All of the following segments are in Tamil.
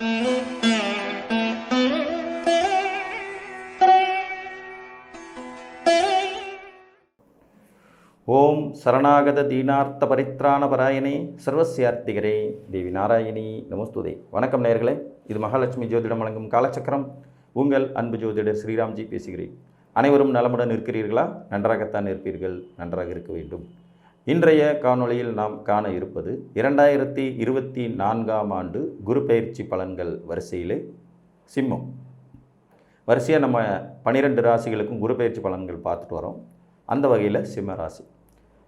ஓம் சரணாகத தீனார்த்த பரித்ராண பராயணே சர்வசியார்த்திகரே தேவி நாராயணி நமஸ்துதே. வணக்கம் நேர்களே இது மகாலட்சுமி ஜோதிடம் வழங்கும் காலச்சக்கரம். உங்கள் அன்பு ஜோதிடர் ஸ்ரீராம்ஜி பேசுகிறேன். அனைவரும் நலமுடன் இருக்கிறீர்களா நன்றாகத்தான் இருப்பீர்கள் நன்றாக இருக்க வேண்டும். இன்றைய காணொளியில் நாம் காண இருப்பது இரண்டாயிரத்தி இருபத்தி நான்காம் ஆண்டு குரு பயிற்சி பலன்கள் வரிசையிலே சிம்மம். வரிசையாக நம்ம பன்னிரெண்டு ராசிகளுக்கும் குரு பயிற்சி பலன்கள் பார்த்துட்டு வரோம். அந்த வகையில் சிம்ம ராசி.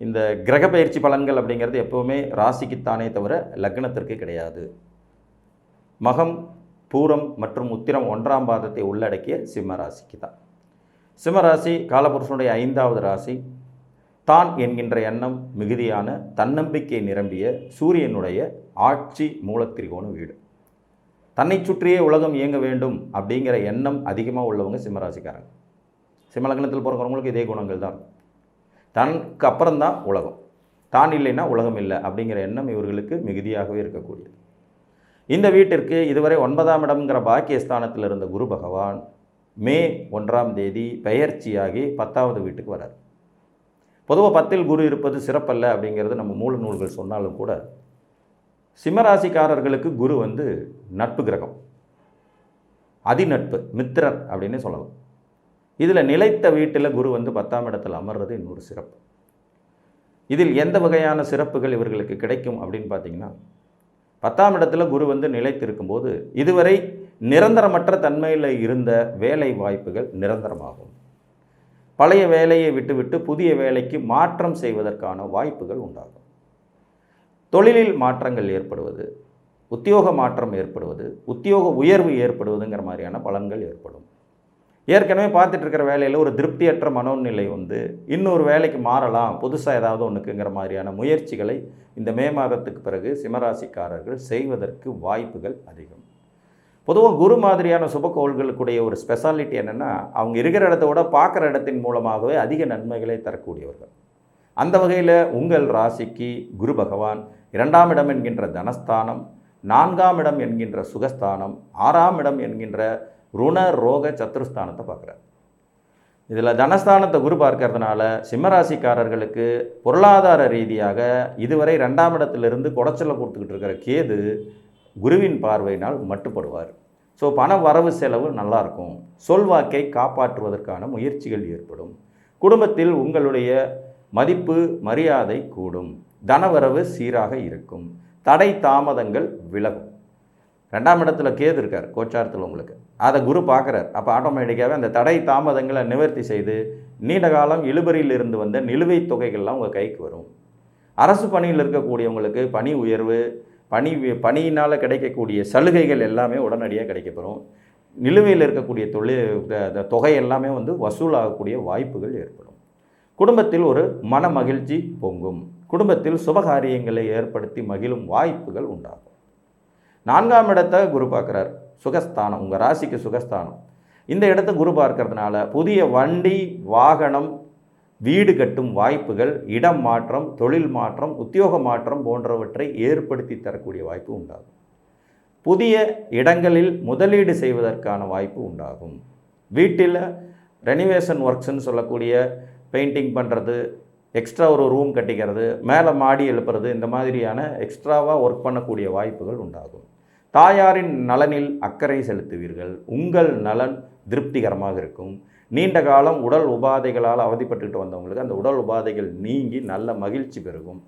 இந்த கிரக பயிற்சி பலன்கள் அப்படிங்கிறது எப்போவுமே ராசிக்குத்தானே தவிர லக்னத்திற்கு கிடையாது. மகம் பூரம் மற்றும் உத்திரம் ஒன்றாம் பாதத்தை உள்ளடக்கிய சிம்ம ராசிக்கு தான் சிம்ம ராசி காலபுருஷனுடைய ஐந்தாவது ராசி. தான் என்கின்ற எண்ணம் மிகுதியான தன்னம்பிக்கை நிரம்பிய சூரியனுடைய ஆட்சி மூலத்திரிகோண வீடு. தன்னை சுற்றியே உலகம் இயங்க வேண்டும் அப்படிங்கிற எண்ணம் அதிகமாக உள்ளவங்க சிம்மராசிக்காரங்க. சிம்மலக்னத்தில் பிறக்கிறவங்களுக்கு இதே குணங்கள் தான் தனக்கு அப்புறம்தான் உலகம். தான் இல்லைன்னா உலகம் இல்லை அப்படிங்கிற எண்ணம் இவர்களுக்கு மிகுதியாகவே இருக்கக்கூடியது. இந்த வீட்டிற்கு இதுவரை ஒன்பதாம் இடம்ங்கிற பாக்கியஸ்தானத்தில் இருந்த குரு பகவான் மே ஒன்றாம் தேதி பெயர்ச்சியாகி பத்தாவது வீட்டுக்கு வரார் பொதுவாக பத்தில் குரு இருப்பது சிறப்பல்ல அப்படிங்கிறது நம்ம மூல நூல்கள் சொன்னாலும் கூட சிம்மராசிக்காரர்களுக்கு குரு வந்து நட்பு கிரகம். அதிநட்பு மித்திரர் அப்படின்னு சொல்லலாம். இதில் நிலைத்த வீட்டில் குரு வந்து பத்தாம் இடத்தில் அமர்றது இன்னொரு சிறப்பு. இதில் எந்த வகையான சிறப்புகள் இவர்களுக்கு கிடைக்கும் அப்படின்னு பார்த்தீங்கன்னா பத்தாம் இடத்துல குரு வந்து நிலைத்திருக்கும்போது இதுவரை நிரந்தரமற்ற தன்மையில் இருந்த வேலை வாய்ப்புகள் நிரந்தரமாகும். பழைய வேலையை விட்டுவிட்டு புதிய வேலைக்கு மாற்றம் செய்வதற்கான வாய்ப்புகள் உண்டாகும். தொழிலில் மாற்றங்கள் ஏற்படுவது உத்தியோக மாற்றம் ஏற்படுவது உத்தியோக உயர்வு ஏற்படுவதுங்கிற மாதிரியான பலன்கள் ஏற்படும். ஏற்கனவே பார்த்துட்டு இருக்கிற வேலையில் ஒரு திருப்தியற்ற மனோநிலை வந்து இன்னொரு வேலைக்கு மாறலாம் புதுசாக ஏதாவது ஒன்றுக்குங்கிற மாதிரியான முயற்சிகளை இந்த மே மாதத்துக்கு பிறகு சிம்மராசிக்காரர்கள் செய்வதற்கு வாய்ப்புகள் அதிகம். பொதுவாக குரு மாதிரியான சுபக்கோள்களுக்குடைய ஒரு ஸ்பெஷாலிட்டி என்னென்னா அவங்க இருக்கிற இடத்த விட பார்க்குற இடத்தின் மூலமாகவே அதிக நன்மைகளை தரக்கூடியவர்கள். அந்த வகையில் உங்கள் ராசிக்கு குரு பகவான் இரண்டாம் இடம் என்கின்ற தனஸ்தானம் நான்காம் இடம் என்கின்ற சுகஸ்தானம் ஆறாம் இடம் என்கின்ற ருண ரோக சத்ருஸ்தானத்தை பார்க்குறார். இதில் தனஸ்தானத்தை குரு பார்க்கறதுனால சிம்மராசிக்காரர்களுக்கு பொருளாதார ரீதியாக இதுவரை ரெண்டாம் இடத்திலிருந்து குடைச்சலை கொடுத்துக்கிட்டு இருக்கிற கேது குருவின் பார்வையினால் மட்டுப்படுவார். ஸோ பண வரவு செலவு நல்லாயிருக்கும் சொல்வாக்கை காப்பாற்றுவதற்கான முயற்சிகள் ஏற்படும். குடும்பத்தில் உங்களுடைய மதிப்பு மரியாதை கூடும். தனவரவு சீராக இருக்கும். தடை தாமதங்கள் விலகும். ரெண்டாம் இடத்துல கேது இருக்கார் கோச்சாரத்தில் உங்களுக்கு. அதை குரு பார்க்குறார் அப்போ ஆட்டோமேட்டிக்காகவே அந்த தடை தாமதங்களை நிவர்த்தி செய்து நீண்ட காலம் இழுபறியில் இருந்து வந்த நிலுவைத் தொகைகள்லாம் உங்கள் கைக்கு வரும். அரசு பணியில் இருக்கக்கூடியவங்களுக்கு பணி உயர்வு பணி பணியினால் கிடைக்கக்கூடிய சலுகைகள் எல்லாமே உடனடியாக கிடைக்கப்பெறும். நிலுவையில் இருக்கக்கூடிய தொழில் தொகை எல்லாமே வந்து வசூலாகக்கூடிய வாய்ப்புகள் ஏற்படும். குடும்பத்தில் ஒரு மன மகிழ்ச்சி பொங்கும். குடும்பத்தில் சுபகாரியங்களை ஏற்படுத்தி மகிழும் வாய்ப்புகள் உண்டாகும். நான்காம் இடத்தை குரு பார்க்குறார். சுகஸ்தானம். உங்கள் ராசிக்கு சுகஸ்தானம். இந்த இடத்த குரு பார்க்கறதுனால புதிய வண்டி வாகனம் வீடு கட்டும் வாய்ப்புகள் இடம் மாற்றம் தொழில் மாற்றம் உத்தியோக மாற்றம் போன்றவற்றை ஏற்படுத்தி தரக்கூடிய வாய்ப்பு உண்டாகும். புதிய இடங்களில் முதலீடு செய்வதற்கான வாய்ப்பு உண்டாகும். வீட்டில் ரெனிவேஷன் ஒர்க்ஸ்ன்னு சொல்லக்கூடிய பெயிண்டிங் பண்ணுறது எக்ஸ்ட்ரா ஒரு ரூம் கட்டிக்கிறது மேலே மாடி எழுப்புறது இந்த மாதிரியான எக்ஸ்ட்ராவாக ஒர்க் பண்ணக்கூடிய வாய்ப்புகள் உண்டாகும். தாயாரின் நலனில் அக்கறை செலுத்துவீர்கள். உங்கள் நலன் திருப்திகரமாக இருக்கும். நீண்ட காலம் உடல் உபாதைகளால் அவதிப்பட்டுக்கிட்டு வந்தவங்களுக்கு அந்த உடல் உபாதைகள் நீங்கி நல்ல மகிழ்ச்சி பெருகும்.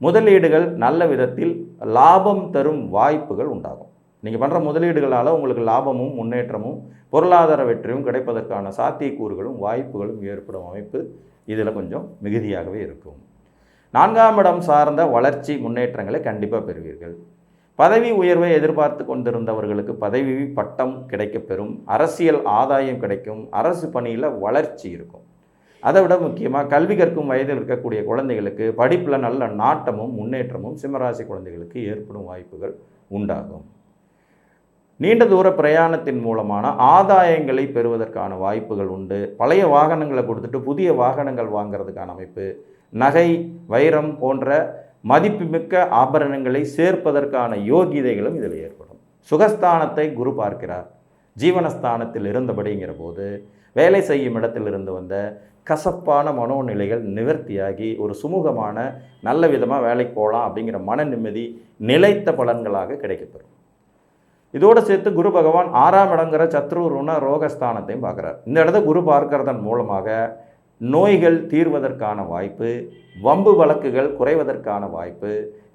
முதலீடுகள் நல்ல விதத்தில் லாபம் தரும் வாய்ப்புகள் உண்டாகும். நீங்கள் பண்ணுற முதலீடுகளால் உங்களுக்கு லாபமும் முன்னேற்றமும் பொருளாதார வெற்றியும் கிடைப்பதற்கான சாத்தியக்கூறுகளும் வாய்ப்புகளும் ஏற்படும் அமைப்பு இதில் கொஞ்சம் மிகுதியாகவே இருக்கும். நான்காம் இடம் சார்ந்த வளர்ச்சி முன்னேற்றங்களை கண்டிப்பாக பெறுவீர்கள். பதவி உயர்வை எதிர்பார்த்து கொண்டிருந்தவர்களுக்கு பதவி பட்டம் கிடைக்கப்பெறும் அரசியல் ஆதாயம் கிடைக்கும் அரசு பணியில் வளர்ச்சி இருக்கும். அதை விட முக்கியமாக கல்வி கற்கும் வயதில் இருக்கக்கூடிய குழந்தைகளுக்கு படிப்பில் நல்ல நாட்டமும் முன்னேற்றமும் சிம்மராசி குழந்தைகளுக்கு ஏற்படும் வாய்ப்புகள் உண்டாகும். நீண்ட தூர பிரயாணத்தின் மூலமான ஆதாயங்களை பெறுவதற்கான வாய்ப்புகள் உண்டு. பழைய வாகனங்களை கொடுத்துட்டு புதிய வாகனங்கள் வாங்கிறதுக்கான அமைப்பு நகை வைரம் போன்ற மதிப்புமிக்க ஆபரணங்களை சேர்ப்பதற்கான யோகிதைகளும் இதில் ஏற்படும். சுகஸ்தானத்தை குரு பார்க்கிறார். ஜீவனஸ்தானத்தில் இருந்தபடிங்கிற போது வேலை செய்யும் இடத்தில் இருந்து வந்த கசப்பான மனோநிலைகள் நிவர்த்தியாகி ஒரு சுமூகமான நல்ல விதமாக வேலைக்கு போகலாம் அப்படிங்கிற மன நிம்மதி நிலைத்த பலன்களாக கிடைக்கப்பெறும். இதோடு சேர்த்து குரு பகவான் ஆறாம் இடங்கிற சத்ரு ருண ரோகஸ்தானத்தையும் பார்க்குறார். இந்த இடத்த குரு பார்க்கறதன் மூலமாக நோய்கள் தீர்வதற்கான வாய்ப்பு வம்பு வழக்குகள் குறைவதற்கான வாய்ப்பு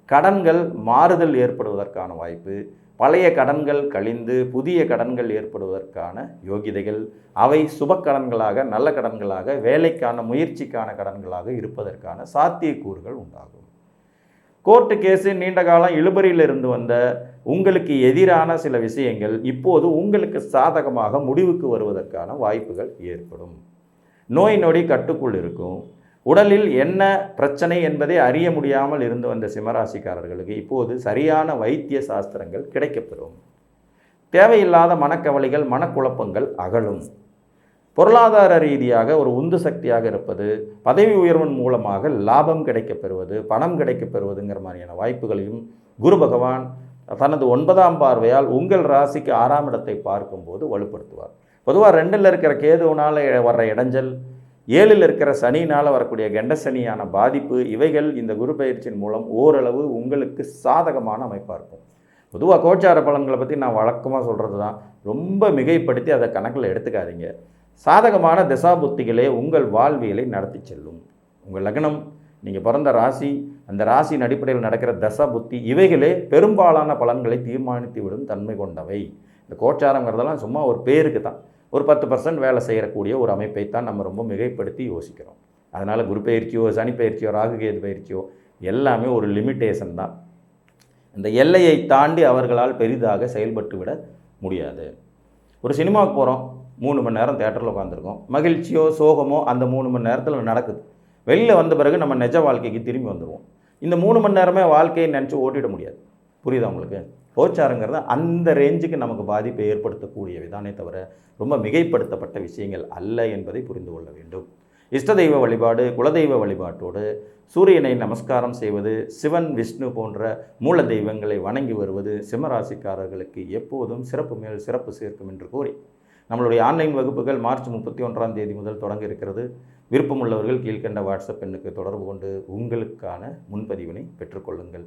கடன்கள் மாறுதல் ஏற்படுவதற்கான வாய்ப்பு பழைய கடன்கள் கழிந்து புதிய கடன்கள் ஏற்படுவதற்கான யோகிதைகள் அவை சுப கடன்களாக நல்ல கடன்களாக வேலைக்கான முயற்சிக்கான கடன்களாக இருப்பதற்கான சாத்தியக்கூறுகள் உண்டாகும். கோர்ட்டு கேஸு நீண்ட காலம் இழுபறியிலிருந்து வந்த உங்களுக்கு எதிரான சில விஷயங்கள் இப்போது உங்களுக்கு சாதகமாக முடிவுக்கு வருவதற்கான வாய்ப்புகள் ஏற்படும். நோய் நொடி கட்டுக்குள் இருக்கும். உடலில் என்ன பிரச்சனை என்பதை அறிய முடியாமல் இருந்து வந்த சிம்மராசிக்காரர்களுக்கு இப்போது சரியான வைத்திய சாஸ்திரங்கள் கிடைக்கப்பெறும். தேவையில்லாத மனக்கவலைகள் மனக்குழப்பங்கள் அகலும். பொருளாதார ரீதியாக ஒரு உந்து சக்தியாக இருப்பது பதவி உயர்வின் மூலமாக லாபம் கிடைக்கப்பெறுவது பணம் கிடைக்கப் பெறுவதுங்கிற மாதிரியான வாய்ப்புகளையும் குரு பகவான் தனது ஒன்பதாம் பார்வையால் உங்கள் ராசிக்கு ஆறாம் இடத்தை பார்க்கும்போது வலுப்படுத்துவார். பொதுவாக ரெண்டில் இருக்கிற கேதுவனால் வர்ற இடைஞ்சல் ஏழில் இருக்கிற சனினால் வரக்கூடிய கெண்டசனியான பாதிப்பு இவைகள் இந்த குரு பயிற்சியின் மூலம் ஓரளவு உங்களுக்கு சாதகமான அமைப்பாக இருக்கும். பொதுவாக கோச்சார பலன்களை பற்றி நான் வழக்கமாக சொல்கிறது தான் ரொம்ப மிகைப்படுத்தி அதை கணக்கில் எடுத்துக்காதீங்க. சாதகமான திசாபுத்திகளே உங்கள் வாழ்வியலை நடத்தி செல்லும். உங்கள் லக்னம் நீங்கள் பிறந்த ராசி அந்த ராசியின் அடிப்படையில் நடக்கிற தசா புத்தி இவைகளே பெரும்பாலான பலன்களை தீர்மானித்து விடும் தன்மை கொண்டவை. இந்த கோச்சாரங்கிறதெல்லாம் சும்மா ஒரு பேருக்கு தான். ஒரு பத்து பர்சன்ட் வேலை செய்யக்கூடிய ஒரு அமைப்பை தான் நம்ம ரொம்ப மிகைப்படுத்தி யோசிக்கிறோம். அதனால் குரு பயிற்சியோ சனி பயிற்சியோ ராகு கேது பயிற்சியோ எல்லாமே ஒரு லிமிட்டேஷன் தான். இந்த எல்லையை தாண்டி அவர்களால் பெரிதாக செயல்பட்டு விட முடியாது. ஒரு சினிமாவுக்கு போகிறோம் மூணு மணி நேரம் தேட்டரில் உட்காந்துருக்கோம் மகிழ்ச்சியோ சோகமோ அந்த மூணு மணி நேரத்தில் நடக்குது. வெளியில் வந்த பிறகு நம்ம நிஜ வாழ்க்கைக்கு திரும்பி வந்துடுவோம் இந்த மூணு மணி நேரமே வாழ்க்கையை நினச்சி ஓட்டிட முடியாது. புரியுதா உங்களுக்கு? கோச்சாரங்கிறது அந்த ரேஞ்சுக்கு நமக்கு பாதிப்பை ஏற்படுத்தக்கூடியவை தானே தவிர ரொம்ப மிகைப்படுத்தப்பட்ட விஷயங்கள் அல்ல என்பதை புரிந்து கொள்ள வேண்டும். இஷ்ட தெய்வ வழிபாடு குலதெய்வ வழிபாட்டோடு சூரியனை நமஸ்காரம் செய்வது சிவன் விஷ்ணு போன்ற மூல தெய்வங்களை வணங்கி வருவது சிம்மராசிக்காரர்களுக்கு எப்போதும் சிறப்பு மேல் சிறப்பு சேர்க்கும் என்று கூறி நம்மளுடைய ஆன்லைன் வகுப்புகள் மார்ச் முப்பத்தி ஒன்றாம் தேதி முதல் தொடங்க இருக்கிறது. விருப்பமுள்ளவர்கள் கீழ்கண்ட வாட்ஸ்அப் எண்ணுக்கு தொடர்பு கொண்டு உங்களுக்கான முன்பதிவினை பெற்றுக்கொள்ளுங்கள்.